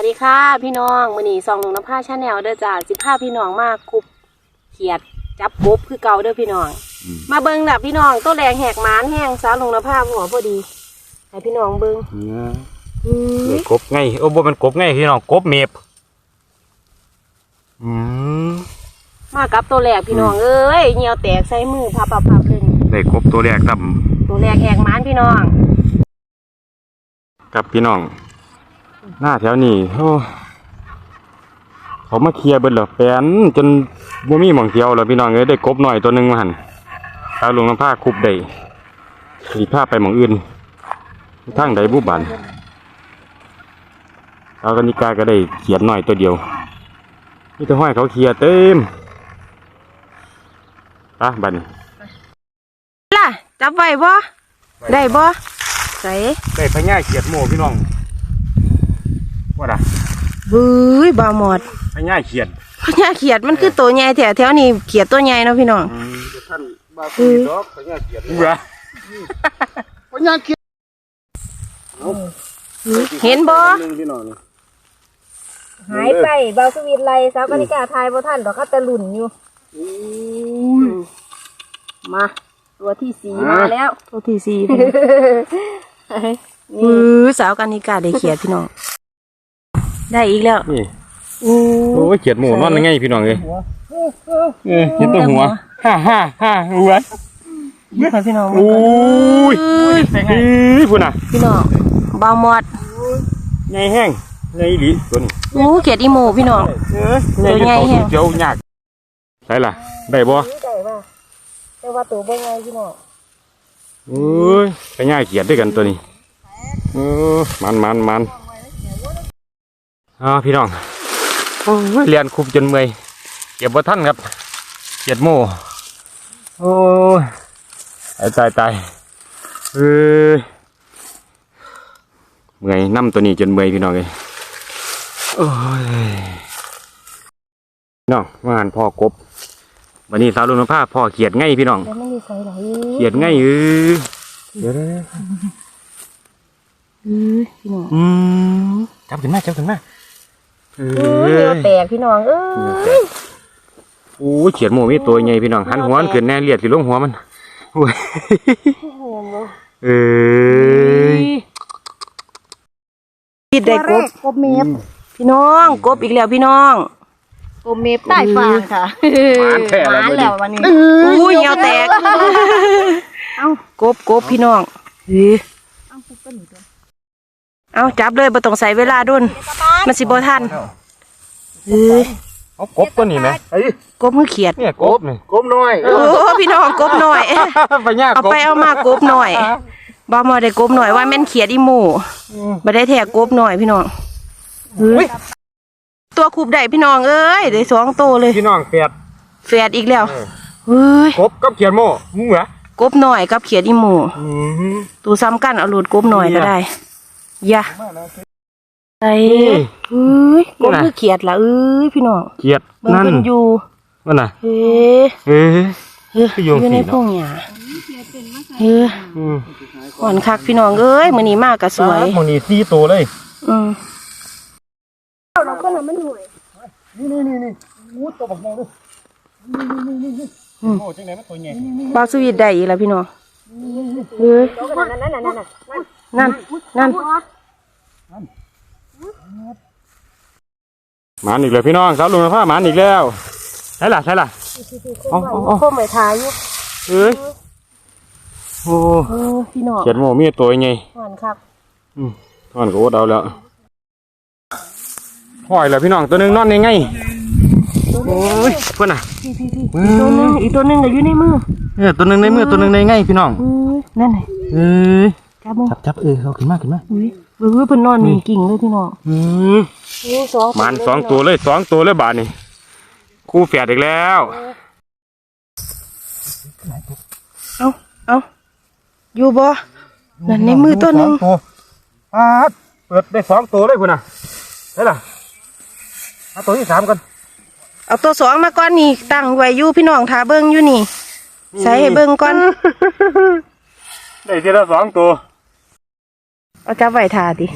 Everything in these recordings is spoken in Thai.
วัสดีค่ะพี่น้องมือนีซองหลวงน้ำผ้าชาแนลเด้อจ้าสิผ้าพี่น้องมากคุบเขียดจับกบคือเก่าเด้อพี่น้อง มาเบิ้งดับพี่น้องตัวแรงแหกหมานแห้งสาวหลวงน้ำผ้าหัวพอดีให้พี่น้องเบิ้งอืมนี่กบไงโอ้บ่มันกบไงพี่น้องกบเมบอืมมากับตัวแรกพี่น้องเอ้ยเหนียวแตกใส่มือพับพับพับเลยนี่ได้กบตัวแรกครับตัวแรกแหกหมานพี่น้องกับพี่น้อง หน้าแถวนี้โอ้เขามาเคลียร์เบิดเหรอแปนจนบ่มีหม่องเที่ยวแล้วพี่น้องเอ้ยได้กบหน่อยตัวหนึงมาหั่นเอาลงน้ำผ้าคุบได้สีผ้าไปหม่องอื่นทางใดบุบานเอากนิกาก็ได้เขียนหน่อยตัวเดียวนี่แต่ห้อยเขาเคลียร์เต็มอะบัดนล่ะจับไว้บ่ได้บ่ใส่ได้พญาเขียดโม่พี่น้อง ว่าด่ะบื้ยบาหมดพญาเขียดพญาเขียดมันคือตัวใหญ่แถวแถวนี้เขียดตัวใหญ่เนาะพี่น้องท่านบาคุยดอกพญาเขียดเหรอพญาเขียดเห็นบ่พี่น้องนี่หายไปบาสวีทไลสาวกนิกาทายบ่ท่านดอกก็ตะลุ่นอยู่มาตัวที่สี่มาแล้ว ตัวที่สี่อือสาวกนิกาได้เขียดพี่น้อง ได้อีกแล้ว นี่อู้โอ้ยเขียดโม่นอนยังไงพี่น้องเลยเออเห็นตัวหัวฮ่าฮ่าฮ่าหัวนี่ค่ะพี่น้องโอ้ยอีพุ่นน่ะพี่น้องบาหมดไงแห้งไงอีหลีตัวนี้อู้เขียดอีหมูพี่น้องเออไงอยู่เขาสุดเจียวยากใช่ล่ะได้บ่ได้ป่ะแต่ว่าตัวบ่ไงพี่น้องโอ้ยพญาเขียดด้วยกันตัวนี้เออมันมันมัน อ่าพี่น้องโอ้ยเรียนคุบจนเมื่อยเก็บบ่ทันครับเขียดโม่โอ้ยตายตายตายเอ้ยเมื่อยน้ำตัวนี้จนเมื่อยพี่น้องเลยโอ้ยพี่น้องมาหันพ่อกบวันนี้สาวลุนผ้าพ่อเขียดไงพี่น้องแล้วมันมีใส่ไหนเขียดไงเออเดี๋ยวเดี๋ยวเดี๋ยวอือพี่น้องอืมจับขึ้นมาจับขึ้นมา เออู้เหนียวแตกพี่น้องเอ้ยโอ้ยเขียดหมูมีตัวใหญ่พี่น้องหันหัวมันขึ้นแน่เลียดสิลงหัวมันโอ้ยเอ้ยคิดได้กบกบเมฟพี่น้องกบอีกแล้วพี่น้องกบเมฟใต้ฟางค่ะหวานแท้แล้วหวานมื้อแล้นี้ววันนี้อู้เหนียวแตกเอ้ากบกบพี่น้องเฮ้ยเอ้าก็หนีตัวเอาจับเลยบ่ต้องใส่เวลาดุน มันสิบ่ทันเฮ้ยเอากบตัวนี้ไหมไอ้กบมือเขียดเนี่ยกบนี่กบน้อยโอ้พี่น้องกบหน่อยไปยากเอากบไปเอามากบหน่อยบ่มาได้กบหน่อยว่าแม่นเขียดอีหมูบ่ได้แทกกบหน่อยพี่น้องเฮ้ยตัวคูบได้พี่น้องเอ้ยได้สองตัวเลยพี่น้องแปดแฝดอีกแล้วเฮ้ยกบกับเขียดโม่มึงเหรอกบหน่อยกับเขียดอีหมูอืมตัวซ้ำกันเอาหลุดกบหน่อยก็ได้อย่า ใส่เอ้ยกบคือเขียดละเอ้ยพี่น้องเขียดมันนั่นเป็นอยู่นั่นน่ะเฮ้ยเอ้ยเฮ้ยคืออโยงยู่ในสีเนาะพงหญ้าเฮ้ยอืมหอนคักพี่น้องเอ้ยมื้อนี้มากก็สวยหมูนี่สี่ตัวเลย อืมโอ้จังไหนมันตัวใหญ่บาวสวีทได้อีกแล้วพี่น้องเฮ้ยนั่นนั่น หมานอีกแล้วพี่น้องสาวลุงผ้าหมานอีกแล้วใช่ล่ะใช่ล่ะเอาเอาเอาโคมไปทายอยู่เอ้ยโอ้เออพี่น้องเขียนหมูมีตัวใหญ่หอนคักทอนก็อดเอาแล้วห้อยแล้วพี่น้องตัวหนึงนอนยังไงโอ้ยเพื่อนน่ะอีกตัวหนึงอีกตัวหนึงก็อยู่ในมือเออตัวหนึงในมือตัวหนึงในไงพี่น้องเอ้ยนั่นไงเอ้ยจับมือจับจับเออเอาขึ้นมาขึ้นมาอุ้ย เบิ่งเพิ่นนอนนี่กิ่งเลยพี่น้องอืมโอ้สองหมานสองตัวเลยสองตัวเลยบาทนี่คู่แฝดอีกแล้วเอาเอาอยู่บ่นั่นในมือตัวหนึงตัวปาดเปิดได้สองตัวเลยคุณน่ะได้ล่ะเอาตัวที่สามกันเอาตัวสองมาก่อนนี่ตั้งไว้อยู่พี่น้องทาเบิ่งอยู่นี่ ใส่ให้เบิ่งก่อนได้ทีละสองตัว เอาจับไว้ทาดิ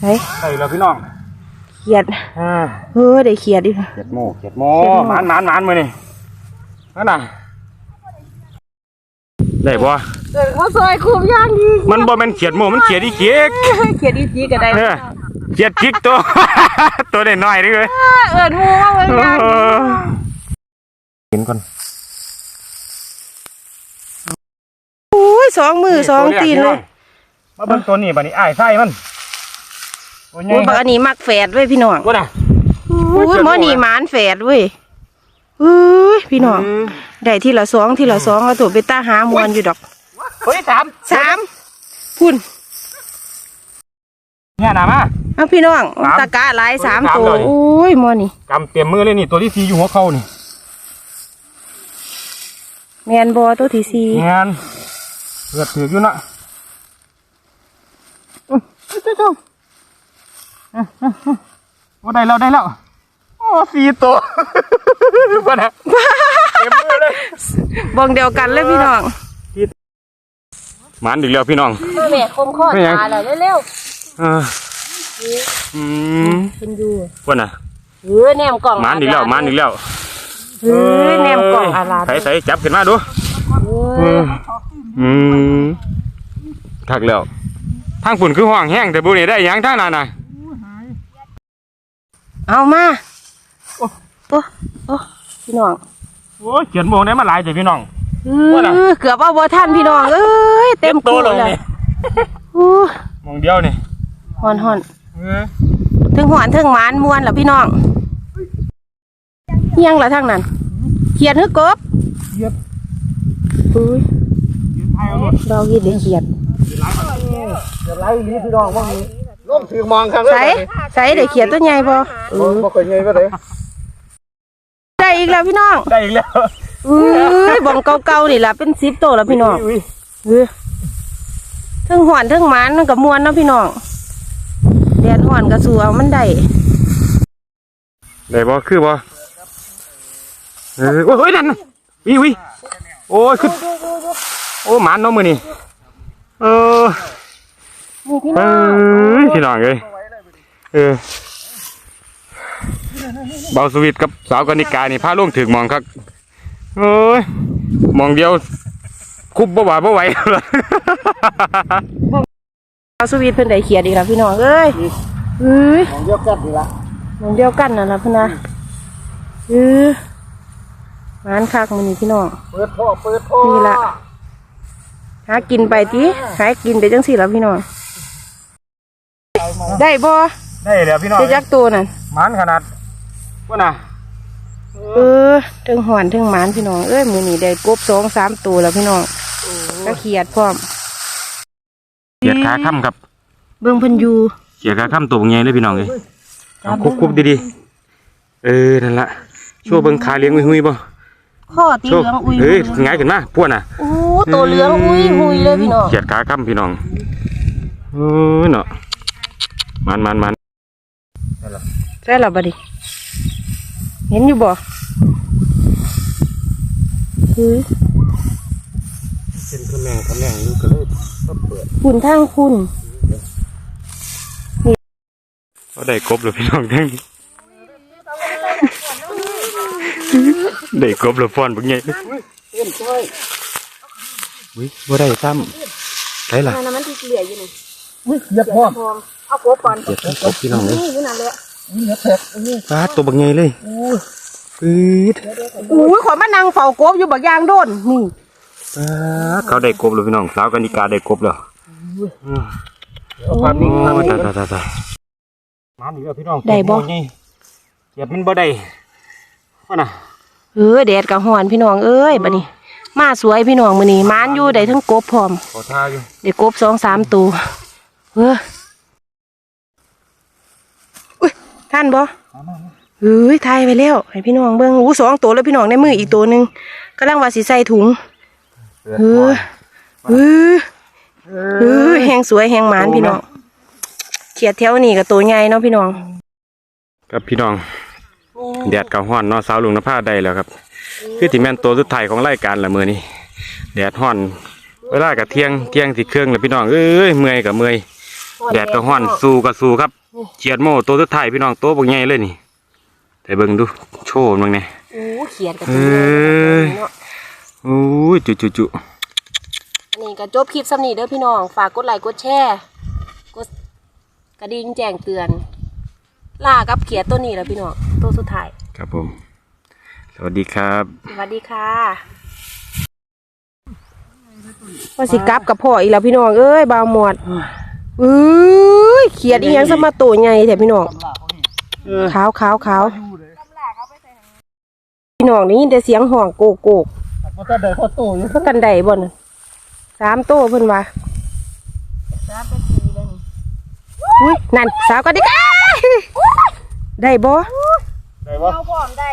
ใส่ใส่แล้วพี่น้องขียดอ่าเออได้เขียดอีกเขียดโมเขียดโมเขียดโม่หมานหมานหมานมือนี่นั่นน่ะได้บ่เกิดเขาซอยคุมย่างดีมันบ่แม่นเขียดโมมันเขียดอีเกียกเขียดอีจีก็ได้เออเขียดจิกตัว ตัวได้น้อยนี่เลยเอิญมูมาเบิ่งย่างเห็นก่อนอุ้ยสองมือสองตีนเลย มาเบิ่งตัวนี้บัดนี้อ้ายไส้มันตัวใหญ่โอ้ยบักอันนี้มักแฝดเว้ยพี่น้องว่าน่ะ อุ้ยหมอนี่หมานแฝดเว้ยอุ้ยพี่น้องได้ทีละสองทีละสองแล้วตัวไปตาหามวนอยู่ดอกตัวที่สามสามพุ่นเนี่ยน่ะมา เอาพี่น้องสามตะกะหลายสามสามตัวเลย โอ้ยหมอนี่กำเต็มมือเลยนี่ตัวที่สี่อยู่หัวเข่านี่แมนบอตัวที่สี่งานเลือดถือกอยู่นะ ว่าได้แล้วได้แล้วโอ้สี่ตัวว่าน่ะเต็มมือเลยบองเดียวกันเลยพี่น้องหมันอีกแล้วพี่น้องแม่คมข้อไม่ยังตาแล้วเร็วเอออืมๆเป็นอยู่ว่าน่ะเออแนมกล่องหมันอีกแล้วหมันอีกแล้วเออแนมกล่องอาลาใส่ใส่จับขึ้นมาดูเอออืมคักแล้ว ทางฝุ่นคือห้องแห้งแต่บุนี่ได้หยังทางนั้นน่ะเอามาโอ้โอ้พี่น้องโอ้ยเขียนโมงได้มาหลายแต่พี่น้อง เอว่าน่ะ อเกือบเอาบ่ทันพี่น้องเอ้ยเต็มโตตัวลงเลยนี่อู้มองเดียวนี่ฮอนฮอนเออถึงหวานถึงหมานมวนแล้วพี่น้องเฮียังละทั้งนั้นเขียดหือกบเขียด อุ้ยยืนไทยเอาหมดเราเห็ดได้เขียดอ ย่าไล่นี้พี่น้องว่างี้ล่มถือมองครับใส่ใส่ได้เขียดตัวใหญ่บ่เออบ่เคยไงก็เลยได้อีกแล้วพี่น้องได้อีกแล้วอุ้ยบ่องเก่าๆนี่ล่ะเป็นสิบโตแล้วพี่น้องอุ้ยเออถึงหวานถึงหมานมันกับมวนเนาะพี่น้องแดดหวานกับสูเอามันได้ได้บ่คือบ่เออโอ้ยนั่นน่ะวิวิโอ้ยขึ้นโอ้หมันเนาะมือนี่เออ นี่พี่เอน้อง้ยพี่น้องเอ้ยเออเบาสวิตกับสาวกนิกานี่พาลงถึงหมองครับเอ้ยหมองเดียว คุบบ่หวาบ่ไหวเลยเอาสวีทเพิ่นได้เขียดอีกแล้วพี่น้องเอ้ยเอ้ยมองเดียวกันดีละหมองเดียวกันน่ะนะพี่นะเออหมานคักมื้อนี้พี่น้อง เปิดท่อเปิดท่อนี่ล่ะ หากินไปติหากินไปจังซี่ล่ะพี่น้อง ได้บ่ได้แล้วพี่น้องได้จักตัวนั่นมันขนาดว่าน่ะเออถึงหวานถึงหมานพี่น้องเอ้ยมื้อนี้ได้กบสองสามตัวแล้วพี่น้องก็เขียดพร้อมเกียดขาค่ำครับ เบิ่งเพิ่นอยู่เกียดขาค่ำตัวใหญ่เลยพี่น้องเอ้ยเอาคุบๆดีๆเออนั่นละช่วยเบิ่งขาเลี้ยงหุยๆบ่ข้อตีช่วยเหลืองอุ้ยเฮ้ยง่ายขึ้นมาพวกน่ะโอ้ตัวเหลืองอุ้ยหุยเลยพี่น้องเกียดขาค่ำพี่น้องเออเนาะ มันมันมันใช่หรอบัดดิเห็นอยู่บ่คือเป็นขแมงขแมงอยู่ก็เลยคุณทางคุณก็ได้กบแล้วพี่น้องทั้งได้กบแล้วฟ้อนบักใหญ่เต้นช่วยอุ้ยบ่ได้ซ้ำได้ล่ะอันนั้นมันที่เหลืออยู่นี่อุ้ยเหยียบพร้อมพร้อม เอากบก่อนเกียดทั้งกบพี่น้องเลยนี่อยู่นั่นแหละเหยียบแผลอุ้ยปลาตัวบักใหญ่เลยปื๊ดอุ้ยขอยมานั่งเฝ้ากบอยู่บักยางโดนนี่ปลาเขาได้กบแล้วพี่น้องสาวกนิกาได้กบแล้วเอาความนิ่งความโอ้ยนิ่งตายตายตายมาอีกแล้วพี่น้องได้บ่เกียบมันบ่ได้ว่าน่ะเออแดดกับหอนพี่น้องเอ้ยบัดนี้ มาสวยพี่น้องมื้อนี้มานอยู่ได้ทั้งกบพร้อมขอท่าอยู่ได้กบสองสามตัวเอออุ้ย ท่านบ่เฮ้ยทายไปแล้ว ให้พี่น้องเบิ่งอู้สองตัวแล้วพี่น้องในมืออีกตัวหนึงกำลังว่าสิใส่ถุงเออเออเออแหงสวยแหงหมานพี่น้องเขียดแถวนี้กับตัวใหญ่เนาะพี่น้องครับพี่น้องแดดกับห้อนเนาะสาวลุงนภาได้แล้วครับ คือที่แม่นตัวสุดท้ายของรายการละมื้อนี้แดดห้อน เวลากับเที่ยงเที่ยงสิเครื่องแล้วพี่น้องเอ้ยเมื่อยกับเมื่อยแดดก็ห้อนสู้ก็สู้ครับ เขียดโม่ตัวสุดท้ายพี่น้องตัวบักใหญ่เลยนี่ แต่เบิ่งดูโชว์มันไงโอ้เขียดกับเอ้ตัวยเนาะโอ้ยจุจุจุอันนี้ก็จบคลิปสำนีเด้อพี่น้องฝากกดไลค์กดแชร์กดกระดิ่งแจ้งเตือนล่ากับเขียดตัวนี้แล้วพี่น้องตัวสุดท้ายครับผม สวัสดีครับ สวัสดีค่ะว่าสิกลับกับพ่ออีกแล้วพี่น้องเอ้ยบาวหมวดเอ้ ยเขียดอีหยังสมาตัวใหญ่แถพี่น้องขาวขาวขาวพี่น้องนี่แต่เสียงห่องโกกโกกมันก็เดินเข้าตู้อยู่เพื่อกันได้บ่นสามโตเพิ่นว่าอุ้ยนั่นสาวกันดิกาได้บ่ได้ปะเอาพร้อมได้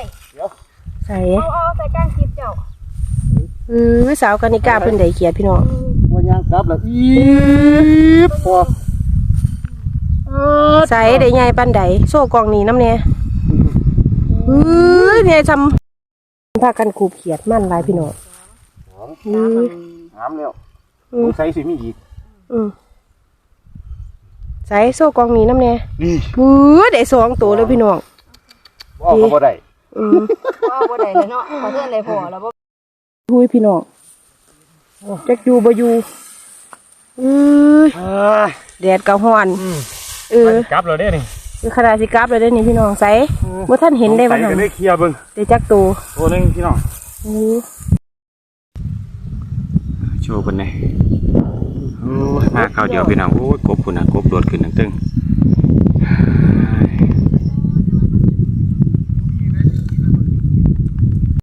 ใส่เอาเอาใส่ก้านคลิปเจ้าเออสาวกันนิกาเพิ่นได้เขียดพี่น้องวันยางกลับแล้วอีบพอ ใส่ได้ใหญ่ปานใดโซ่กล่องนี้น้ำเนี่ยเอ้ยเนี่ยทำพากันคูบเขียดมันหลายพี่น้องอือถามแล้วอือใส่สิมีอีกอือใส่โซ่กล่องนี้น้ำเนี่ยนี่เออได้สองตัวเลยพี่น้องว่าเขาบ่ได้อือเอาบ่ได้เลยเนาะขอเทื่อนเลยพอแล้วบ่ทุยพี่น้องจักอยู่บ่อยู่เอ้ยแดดกะฮ้อน เออกลับเลยเด้นี่คือขนาดสิกลับเลยเด้อนี่พี่น้องใส่บ่ท่านเห็นได้บ่ใส่หั่กันนได้เคลียร์เบิ่งได้จักตัวตัวหนึงพี่น้องอือโชว์เพิ่นเลยโอ้ยมาข้าวเดียวพี่น้องโอ้ยกบคุณน่ะกบโดดขึ้นตั้งตึง